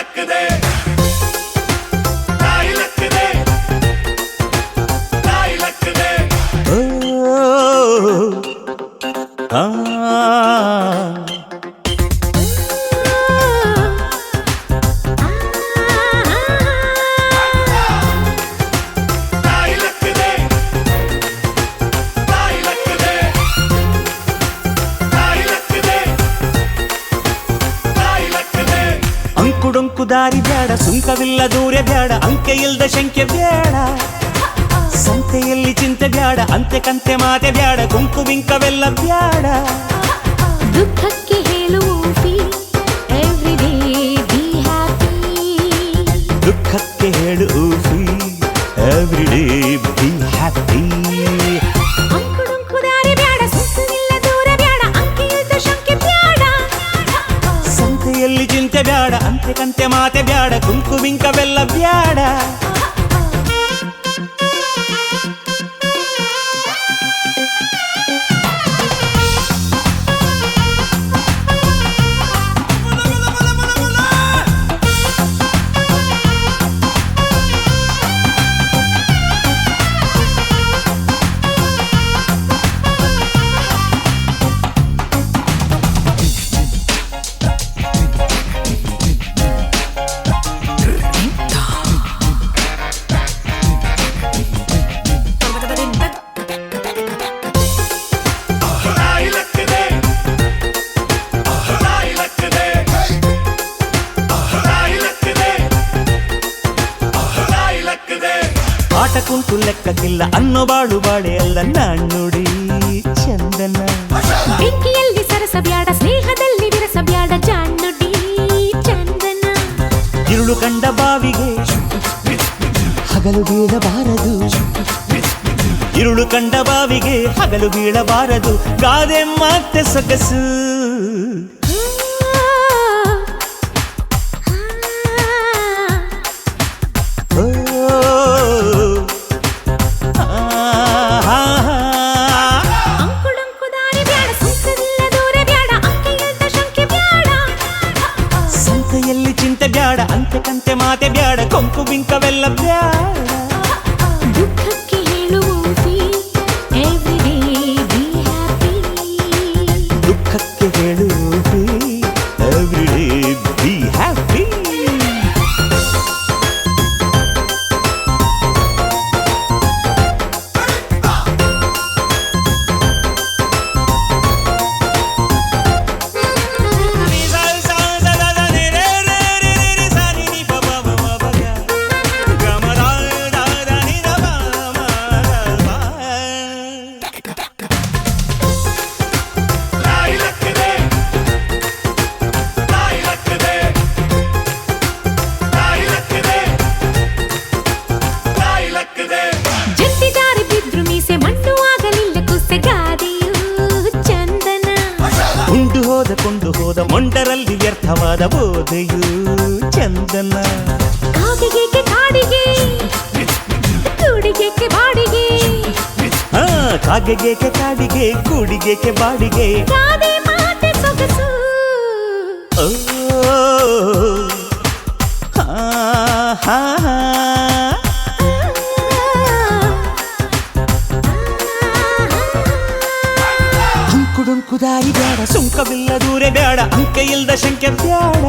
நடக்குதே Ah ಅಂಕುಡೊಂಕು ದಾರಿ ಬೇಡ ಸುಂಕವಿಲ್ಲ ದೂರ ಬೇಡ ಅಂಕೆ ಇಲ್ಲದ ಶಂಕೆ ಬೇಡ. ಸಂತೆಯಲ್ಲಿ ಚಿಂತೆ ಬೇಡ ಅಂತೆ ಕಂತೆ ಮಾತೆ ಬೇಡ ಕುಂಕು ಬಿಂಕವೆಲ್ಲ ಬೇಡ. ದುಃಖಕ್ಕೆ ಹೇಳುವ ದುಃಖಕ್ಕೆ ಹೇಳು ಎವ್ರಿ ಡೇ ಬಿ ಹ್ಯಾಪಿ ಕಂತೆ ಮಾತೆ ಬ್ಯಾಡ ಕುಂಕು ಬಿಂಕವೆಲ್ಲ ಬ್ಯಾಡ ಕೂತು ಲೆಕ್ಕಕ್ಕಿಲ್ಲ. ಅನ್ನೋ ಬಾಳು ಬಾಳೆ ಅಲ್ಲ ನಾಣ್ಣುಡಿ ಚಂದನ. ಬೆಂಕಿಯಲ್ಲಿ ಸರಸಬ್ಯಾಡ ಸ್ನೇಹದಲ್ಲಿ ಬಿರಸಬ್ಯಾಡ ಜಾಣ್ಣುಡಿ ಚಂದನ. ಇರುಳು ಕಂಡ ಬಾವಿಗೆ ಹಗಲು ಬೀಳಬಾರದು. ಇರುಳು ಕಂಡ ಬಾವಿಗೆ ಹಗಲು ಬೀಳಬಾರದು. ಗಾದೆ ಮತ್ತೆ ಸೊಗಸು. ಮಾತೆ ಬ್ಯಾಡ ಕೊಂಕು ಬಿಂಕವೆಲ್ಲ ಬ್ಯಾಡ ಉಂಡು ಹೋದ ಕೊಂಡು ಹೋದ ಮೊಂಡರಲ್ಲಿ ವ್ಯರ್ಥವಾದ ಬೋಧೆಯು ಚಂದನ ಕಾಗೆಗೆ ಕಾಡಿಗೆ ಕೂಡಿಗೆ ಬಾಡಿಗೆ ಆ ಕಾಗೆಗೇಕೆ ಕಾಡಿಗೆ ಕೂಡಿಗೇಕೆ ಬಾಡಿಗೆ ಗಾದೆ ಮಾತೆ ಸೊಗಸು ಓ ಹಾ ಹಾ ಹಾ. ಅಂಕುಡೊಂಕು ದಾರಿ ಬ್ಯಾಡ ಸುಂಕವಿಲ್ಲ ದೂರ ಬ್ಯಾಡ ಅಂಕೆ ಇಲ್ದ ಶಂಕೆ ಬ್ಯಾಡ